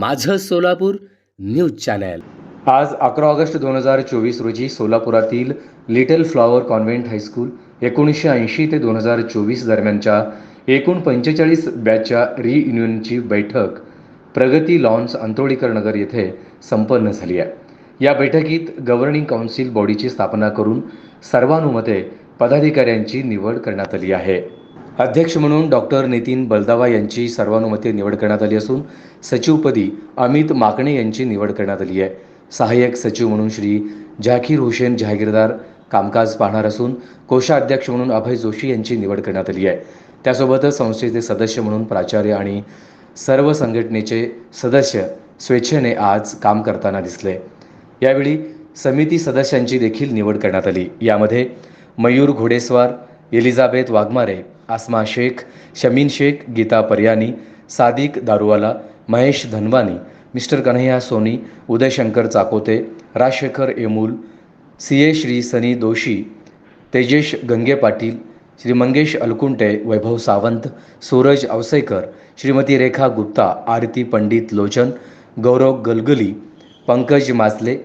माझं Solapur news channel. आज अकरा ऑगस्ट दोन हजार चोवीस रोजी सोलापुरातील little flower convent high school एकोणीसशे ऐंशी ते दोन हजार चोवीस दरम्यानच्या एकूण पंचेचाळीस बॅचच्या रियुनियनची बैठक प्रगती लॉन्स अंतोळीकर नगर येथे संपन्न झाली आहे. या बैठकीत गव्हर्निंग काउन्सिल बॉडीची स्थापना करून सर्वानुमते पदाधिकाऱ्यांची निवड करण्यात आली आहे. अध्यक्ष म्हणून डॉक्टर नितीन बलदावा यांची सर्वानुमते निवड करण्यात आली असून सचिवपदी अमित माकणे यांची निवड करण्यात आली आहे. सहाय्यक सचिव म्हणून श्री झाकीर हुसेन जहागीरदार कामकाज पाहणार असून कोषाध्यक्ष म्हणून अभय जोशी यांची निवड करण्यात आली आहे. त्यासोबतच संस्थेचे सदस्य म्हणून प्राचार्य आणि सर्व संघटनेचे सदस्य स्वेच्छेने आज काम करताना दिसले. यावेळी समिती सदस्यांची देखील निवड करण्यात आली. यामध्ये Mayur Ghodeswar Elizabeth Waghmare Asma Shaikh Shamin Shaikh Geeta Paryani Sadiq Daruwala Mahesh Dhanwani mister Kanhaiya Soni Udayshankar Chakote Rajshekhar Emul C A Shri Sunny Doshi Tejesh Gange Patil Shri Mangesh Alkunte Vaibhav Sawant Suraj Avsekar Shrimati Rekha Gupta Aarti Pandit Lochan Gaurav Galgali Pankaj Masle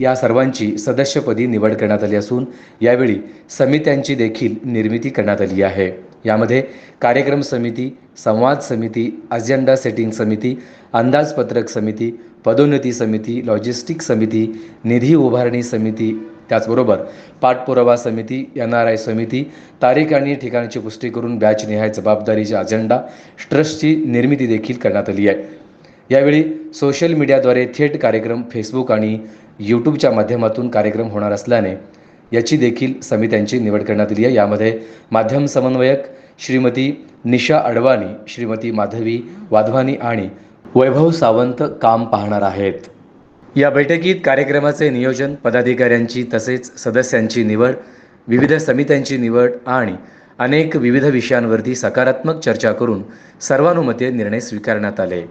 या सर्वांची सदस्यपदी निवड करण्यात आली असून यावेळी समित्यांची देखील निर्मिती करण्यात आली आहे. यामध्ये कार्यक्रम समिती संवाद समिती अजेंडा सेटिंग समिती अंदाजपत्रक समिती पदोन्नती समिती लॉजिस्टिक समिती निधी उभारणी समिती त्याचबरोबर पाठपुरावा समिती एन आर आय समिती तारीख आणि ठिकाणाची पुष्टी करून बॅच निहाय जबाबदारीचा अजेंडा ट्रस्टची निर्मिती देखील करण्यात आली आहे. यावेळी सोशल मीडियाद्वारे थेट कार्यक्रम फेसबुक आणि यूट्यूबच्या माध्यमातून कार्यक्रम होणार असल्याने याची देखील समित्यांची निवड करण्यात आली आहे. यामध्ये माध्यम समन्वयक श्रीमती निशा अडवाणी श्रीमती माधवी वाधवानी आणि वैभव सावंत काम पाहणार आहेत. या बैठकीत कार्यक्रमाचे नियोजन पदाधिकाऱ्यांची तसेच सदस्यांची निवड विविध समित्यांची निवड आणि अनेक विविध विषयांवरती सकारात्मक चर्चा करून सर्वानुमते निर्णय स्वीकारण्यात आले.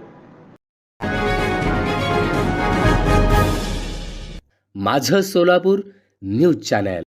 माझं सोलापूर न्यूज चॅनल